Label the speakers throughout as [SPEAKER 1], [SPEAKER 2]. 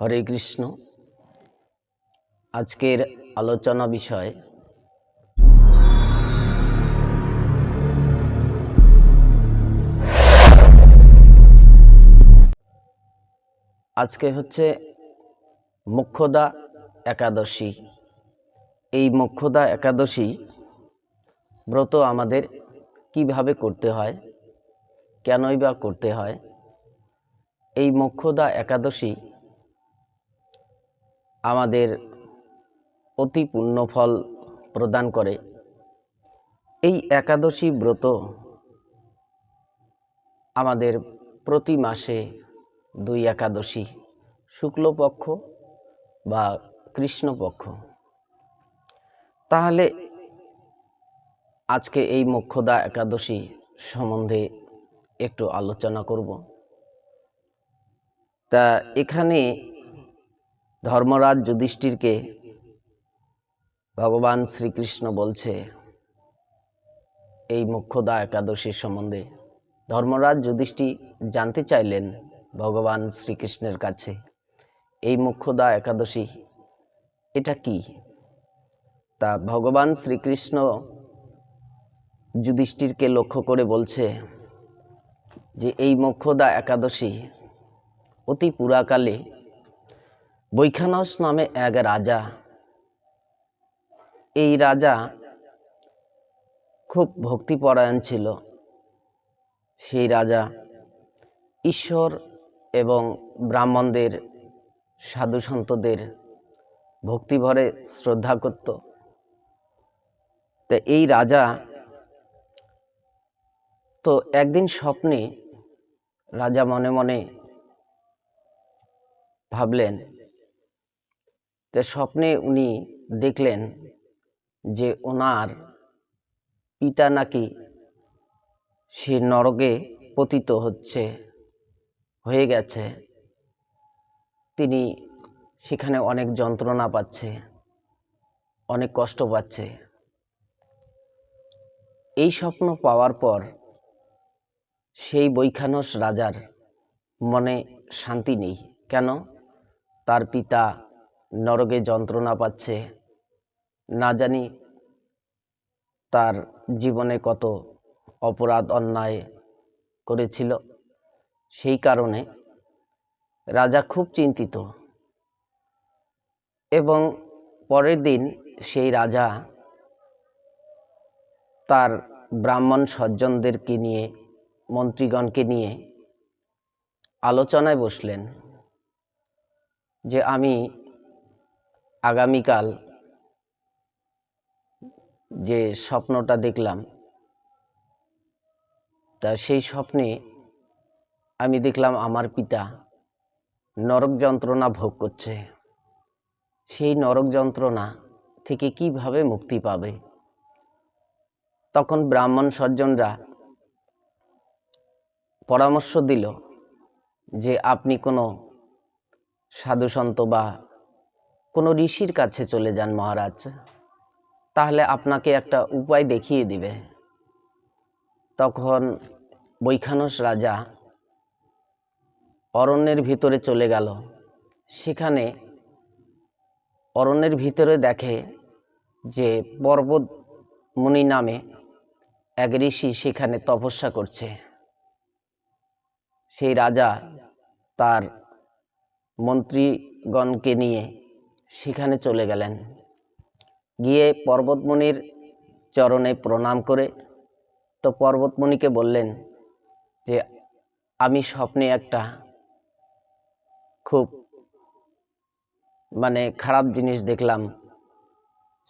[SPEAKER 1] হরে কৃষ্ণ। আজকের আলোচনা বিষয়, আজকে হচ্ছে মুখ্যদা একাদশী। এই মুখ্যদা একাদশী ব্রত আমাদের কীভাবে করতে হয়, কেনই বা করতে হয়, এই মোক্ষদা একাদশী আমাদের অতি পুণ্যফল প্রদান করে। এই একাদশী ব্রত আমাদের প্রতি মাসে দুই একাদশী, শুক্লপক্ষ বা কৃষ্ণপক্ষ। তাহলে আজকে এই মোক্ষদা একাদশী সম্বন্ধে একটু আলোচনা করব। তা এখানে ধর্মরাজ যুধিষ্ঠিরকে ভগবান শ্রীকৃষ্ণ বলছে, এই মুখ্যদা একাদশীর সম্বন্ধে ধর্মরাজ যুধিষ্ঠি জানতে চাইলেন ভগবান শ্রীকৃষ্ণের কাছে, এই মুখ্যদা একাদশী, এটা কি? তা ভগবান শ্রীকৃষ্ণ যুধিষ্ঠিরকে লক্ষ্য করে বলছে যে, এই মোক্ষদা একাদশী অতি পুরাকালে বৈখানস নামে এক রাজা। এই রাজা খুব ভক্তিপরায়ণ ছিল। সেই রাজা ঈশ্বর এবং ব্রাহ্মণদের, সাধু সন্তদের ভক্তিভরে শ্রদ্ধা করত। তা এই রাজা তো একদিন স্বপ্নে রাজা মনে মনে ভাবলেন যে স্বপ্নে উনি দেখলেন যে ওনার পিতা নাকি সে নরকে পতিত হচ্ছে, হয়ে গেছে। তিনি সেখানে অনেক যন্ত্রণা পাচ্ছে, অনেক কষ্ট পাচ্ছে। এই স্বপ্ন পাওয়ার পর সেই বৈখানস রাজার মনে শান্তি নেই। কেন? তার পিতা নরকে যন্ত্রণা পাচ্ছে। না জানি তার জীবনে কত অপরাধ অন্যায় করেছিল। সেই কারণে রাজা খুব চিন্তিত। এবং পরের দিন সেই রাজা তার ব্রাহ্মণ সজ্জনদেরকে নিয়ে, মন্ত্রীগণকে নিয়ে আলোচনায় বসলেন যে, আমি আগামীকাল যে স্বপ্নটা দেখলাম, তা সেই স্বপ্নে আমি দেখলাম আমার পিতা নরক যন্ত্রণা ভোগ করছে। সেই নরক যন্ত্রণা থেকে কীভাবে মুক্তি পাবে? তখন ব্রাহ্মণ সজ্জনরা পরামর্শ দিল যে, আপনি কোনো সাধুসন্ত বা কোনো ঋষির কাছে চলে যান মহারাজ। তাহলে আপনাকে একটা উপায় দেখিয়ে দিবে। তখন বৈখানস রাজা অরণ্যের ভিতরে চলে গেল। সেখানে অরণ্যের ভিতরে দেখে যে পর্বত মুনি নামে এক ঋষি সেখানে তপস্যা করছে। সেই রাজা তার মন্ত্রীগণকে নিয়ে সেখানে চলে গেলেন। গিয়ে পর্বতমণির চরণে প্রণাম করে, তো পর্বতমণিকে বললেন যে, আমি স্বপ্নে একটা খুব মানে খারাপ জিনিস দেখলাম।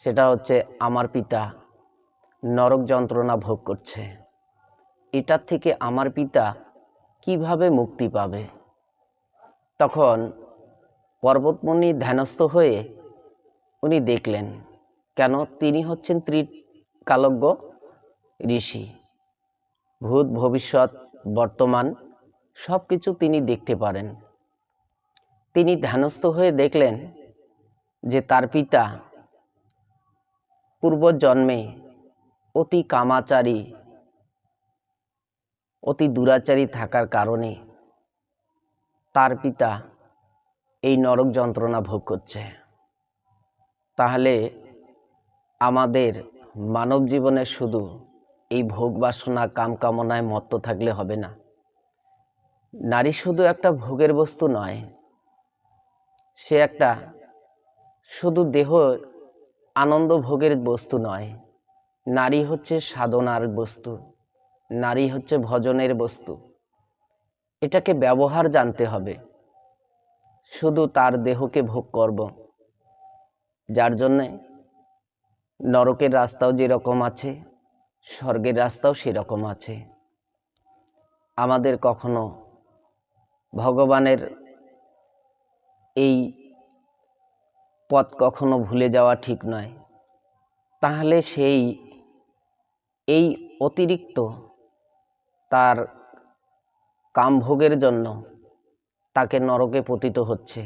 [SPEAKER 1] সেটা হচ্ছে আমার পিতা নরক যন্ত্রণা ভোগ করছে। এটার থেকে আমার পিতা কীভাবে মুক্তি পাবে? তখন পর্বতমণি ধ্যানস্থ হয়ে উনি দেখলেন, কেন তিনি হচ্ছেন ত্রিকালজ্ঞ ঋষি। ভূত ভবিষ্যৎ বর্তমান সব কিছু তিনি দেখতে পারেন। তিনি ধ্যানস্থ হয়ে দেখলেন যে তার পিতা পূর্বজন্মে অতি কামাচারী, অতি দুরাচারী থাকার কারণে তার পিতা এই নরক যন্ত্রণা ভোগ করছে। তাহলে আমাদের মানব জীবনে শুধু এই ভোগ বাসনা, কাম কামনায় মত্ত থাকলে হবে না। নারী শুধু একটা ভোগের বস্তু নয়, সে একটা শুধু দেহ আনন্দ ভোগের বস্তু নয়, নারী হচ্ছে সাধনার বস্তু, নারী হচ্ছে ভজনের বস্তু। এটাকে ব্যবহার জানতে হবে। শুধু তার দেহকে ভোগ করব। যার জন্যে নরকের রাস্তাও যেরকম আছে, স্বর্গের রাস্তাও সেরকম আছে। আমাদের কখনো ভগবানের এই পথ কখনো ভুলে যাওয়া ঠিক নয়। তাহলে সেই, এই অতিরিক্ত তার কামভোগের জন্য তাকে নরকে পতিত হচ্ছে।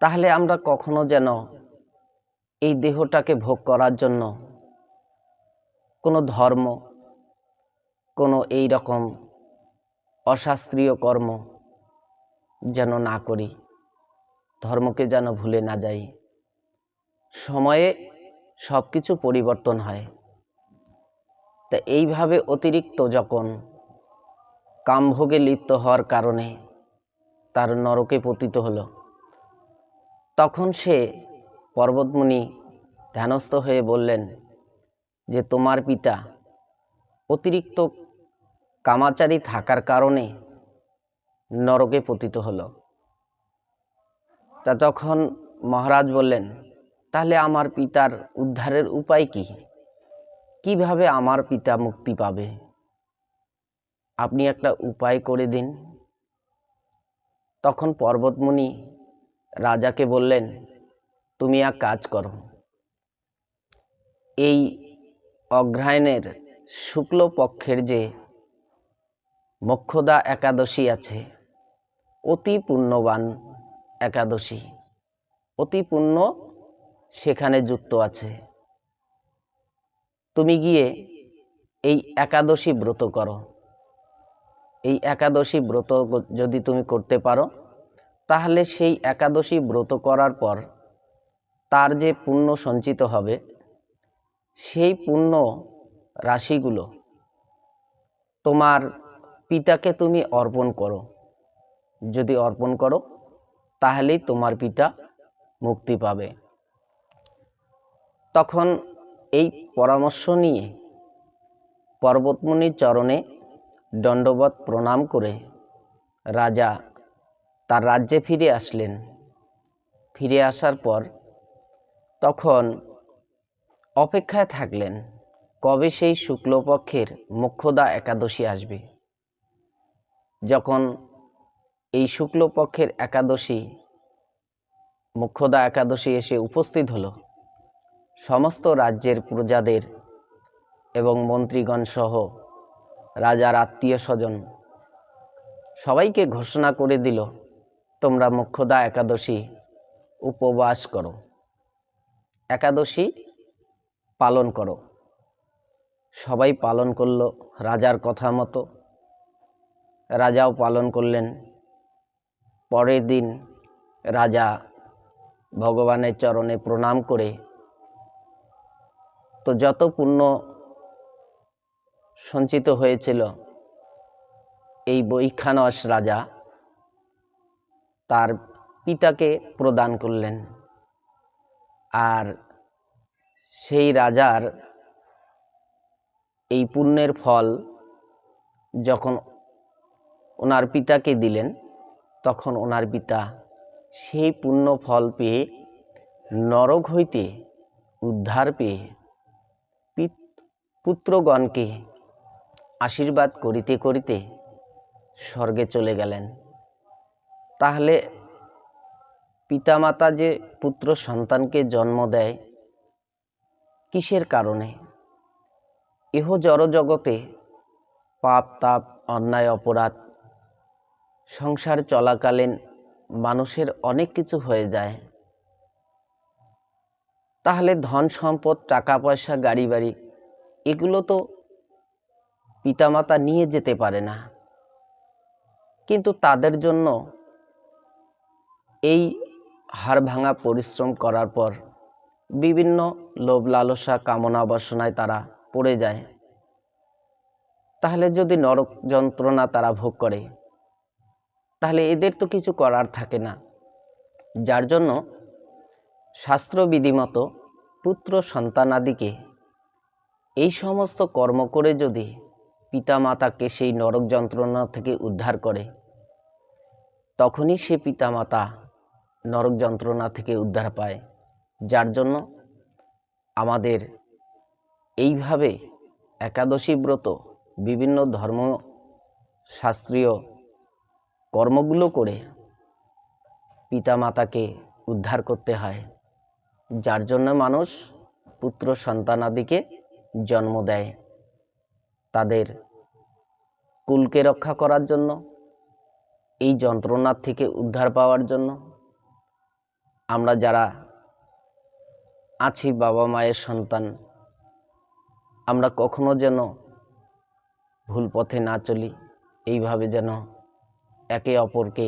[SPEAKER 1] তাহলে আমরা কখনো যেন এই দেহটাকে ভোগ করার জন্য কোনো ধর্ম, কোনো এই রকম অশাস্ত্রীয় কর্ম যেন না করি, ধর্মকে যেন ভুলে না যাই। সময়ে সব কিছু পরিবর্তন হয়। তা এইভাবে অতিরিক্ত যখন কামভোগে লিপ্ত হওয়ার কারণে তার নরকে পতিত হলো। তখন সে পর্বতমুনি ধ্যানস্থ হয়ে বললেন যে, তোমার পিতা অতিরিক্ত কামাচারী থাকার কারণে নরকে পতিত হলো। তা তখন মহারাজ বললেন, তাহলে আমার পিতার উদ্ধারের উপায় কি? কীভাবে আমার পিতা মুক্তি পাবে? আপনি একটা উপায় করে দিন। তখন পর্বতমুনি রাজাকে বললেন, তুমি এক কাজ করো। এই অগ্রায়ণের শুক্লপক্ষের যে মোক্ষদা একাদশী আছে, অতি পুণ্যবান একাদশী, অতি পুণ্য সেখানে যুক্ত আছে। তুমি গিয়ে এই একাদশী ব্রত করো। এই একাদশী ব্রত যদি তুমি করতে পারো, তাহলে সেই একাদশী ব্রত করার পর তার যে পুণ্য সঞ্চিত হবে, সেই পুণ্য রাশিগুলো তোমার পিতাকে তুমি অর্পণ করো। যদি অর্পণ করো, তাহলেই তোমার পিতা মুক্তি পাবে। তখন এই পরামর্শ নিয়ে পর্বতমণির চরণে দণ্ডবত প্রণাম করে রাজা তার রাজ্যে ফিরে আসলেন। ফিরে আসার পর তখন অপেক্ষায় থাকলেন, কবে সেই শুক্লপক্ষের মুখ্যদা একাদশী আসবে? যখন এই শুক্লপক্ষের একাদশী মোক্ষদা একাদশী এসে উপস্থিত হলো, সমস্ত রাজ্যের প্রজাদের এবং মন্ত্রীগণ সহ রাজার আত্মীয় স্বজন সবাইকে ঘোষণা করে দিল, তোমরা মোক্ষদা একাদশী উপবাস করো। একাদশী পালন করো। সবাই পালন করল রাজার কথা মতো। রাজাও পালন করলেন। পরের দিন রাজা ভগবানের চরণে প্রণাম করে, তো যত পুণ্য সঞ্চিত হয়েছিল। এই বৈখানস রাজা তার পিতাকে প্রদান করলেন। আর সেই রাজার এই পুণ্যের ফল যখন ওনার পিতাকে দিলেন, তখন ওনার পিতা সেই পুণ্য ফল পেয়ে নরক হইতে উদ্ধার পেয়ে পুত্রগণকে আশীর্বাদ করিতে করিতে স্বর্গে চলে গেলেন। তাহলে পিতামাতা যে পুত্র সন্তানকে জন্ম দেয়, কিসের কারণে? ইহ জড়জগতে পাপ, তাপ, অন্যায়, অপরাধ, সংসার চলাকালীন মানুষের অনেক কিছু হয়ে যায়। তাহলে ধন সম্পদ, টাকা পয়সা, গাড়ি বাড়ি, এগুলো তো পিতামাতা নিয়ে যেতে পারে না। কিন্তু তাদের জন্য এই হাড় ভাঙা পরিশ্রম করার পর বিভিন্ন লোভ লালসা কামনা বাসনায় তারা পড়ে যায়। তাহলে যদি নরক যন্ত্রণা তারা ভোগ করে, তাহলে এদের তো কিছু করার থাকে না। যার জন্য শাস্ত্রবিধি মতো পুত্র সন্তানাদিকে এই সমস্ত কর্ম করে যদি পিতামাতাকে সেই নরক যন্ত্রণা থেকে উদ্ধার করে। তখনই সে পিতামাতা নরক যন্ত্রণা থেকে উদ্ধার পায়। যার জন্য আমাদের এইভাবে একাদশী ব্রত, বিভিন্ন ধর্ম শাস্ত্রীয় কর্মগুলো করে পিতামাতাকে উদ্ধার করতে হয়। যার জন্য মানুষ পুত্র সন্তানাদিকে জন্ম দেয়। তাদের কুলকে রক্ষা করার জন্য, এই যন্ত্রণার থেকে উদ্ধার পাওয়ার জন্য। আমরা যারা আছি বাবা মায়ের সন্তান, আমরা কখনো যেন ভুল পথে না চলি। এইভাবে যেন একে অপরকে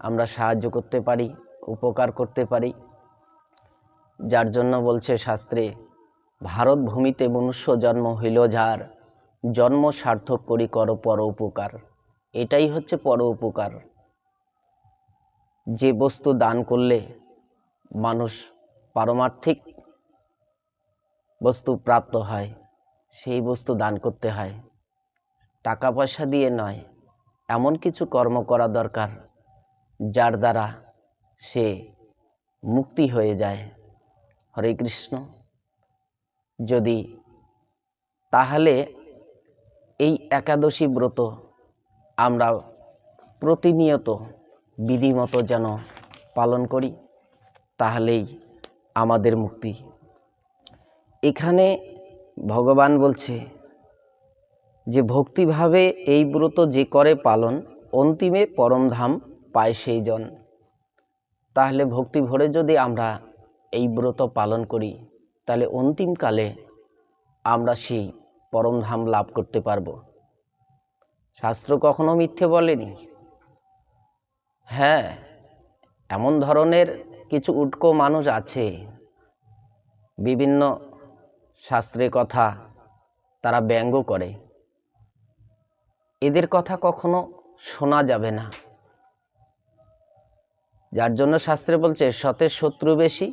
[SPEAKER 1] আমরা সাহায্য করতে পারি, উপকার করতে পারি। যার জন্য বলছে শাস্ত্রে ভারত ভূমিতে মনুষ্য জন্ম হইল যার জন্ম সার্থক করি কর পর উপকার। এটাই হচ্ছে পর উপকার। যে বস্তু দান করলে মানুষ পারমার্থিক বস্তু প্রাপ্ত হয়, সেই বস্তু দান করতে হয়। টাকা পয়সা দিয়ে নয়, এমন কিছু কর্ম করা দরকার, যার দ্বারা সে মুক্তি হয়ে যায়। হরে কৃষ্ণ। যদি তাহলে এই একাদশী ব্রত আমরা প্রতিনিয়ত বিধিমতো যেন পালন করি, তাহলেই আমাদের মুক্তি। এখানে ভগবান বলছে যে, ভক্তিভাবে এই ব্রত যে করে পালন, অন্তিমে পরমধাম পায় সেই জন তাহলে ভক্তি ভরে যদি আমরা এই ব্রত পালন করি, তাহলে অন্তিমকালে আমরা সেই পরমধাম লাভ করতে পারব। শাস্ত্র কখনো মিথ্যে বলেনি। হ্যাঁ এমন ধরনের কিছু উটকো মানুষ আছে। বিভিন্ন শাস্ত্রের কথা তারা ব্যঙ্গ করে। এদের কথা কখনো শোনা যাবে না। যার জন্য শাস্ত্রে বলছে, সতের শত্রু বেশি,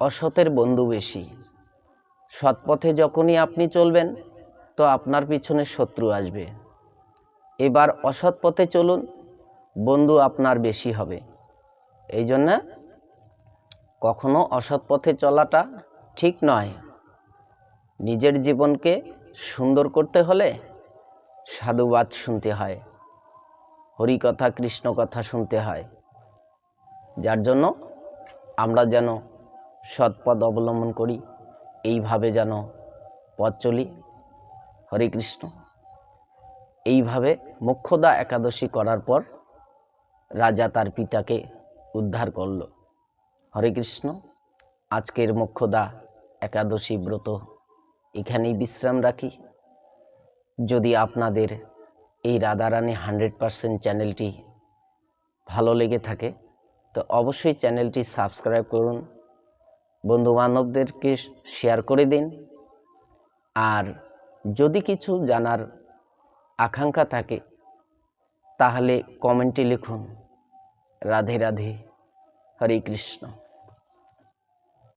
[SPEAKER 1] অসতের বন্ধু বেশি। সৎ পথে যখনই আপনি চলবেন তো আপনার পিছনে শত্রু আসবে। এবার অসৎ পথে চলুন, বন্ধু আপনার বেশি হবে। এই জন্য কখনো অসৎ পথে চলাটা ঠিক নয়। নিজের জীবনকে সুন্দর করতে হলে সাধুবাদ শুনতে হয় হরিকথা কৃষ্ণ কথা শুনতে হয়। যার জন্য আমরা যেন সৎপথ অবলম্বন করি, এইভাবে যেন পথ চলি। হরে কৃষ্ণ। এইভাবে মোক্ষদা একাদশী করার পর রাজা তার পিতাকে উদ্ধার করল। হরে কৃষ্ণ, আজকের মোক্ষদা একাদশী ব্রত, এখানেই বিশ্রাম রাখি। যদি আপনাদের এই রাধারানী হান্ড্রেড পারসেন্ট চ্যানেলটি ভালো লেগে থাকে, তো অবশ্যই চ্যানেলটি সাবস্ক্রাইব করুন। বন্ধু বান্ধবদেরকে শেয়ার করে দিন। আর যদি কিছু জানার আকাঙ্ক্ষা থাকে তাহলে কমেন্টে লিখুন। রাধে রাধে হরে কৃষ্ণ।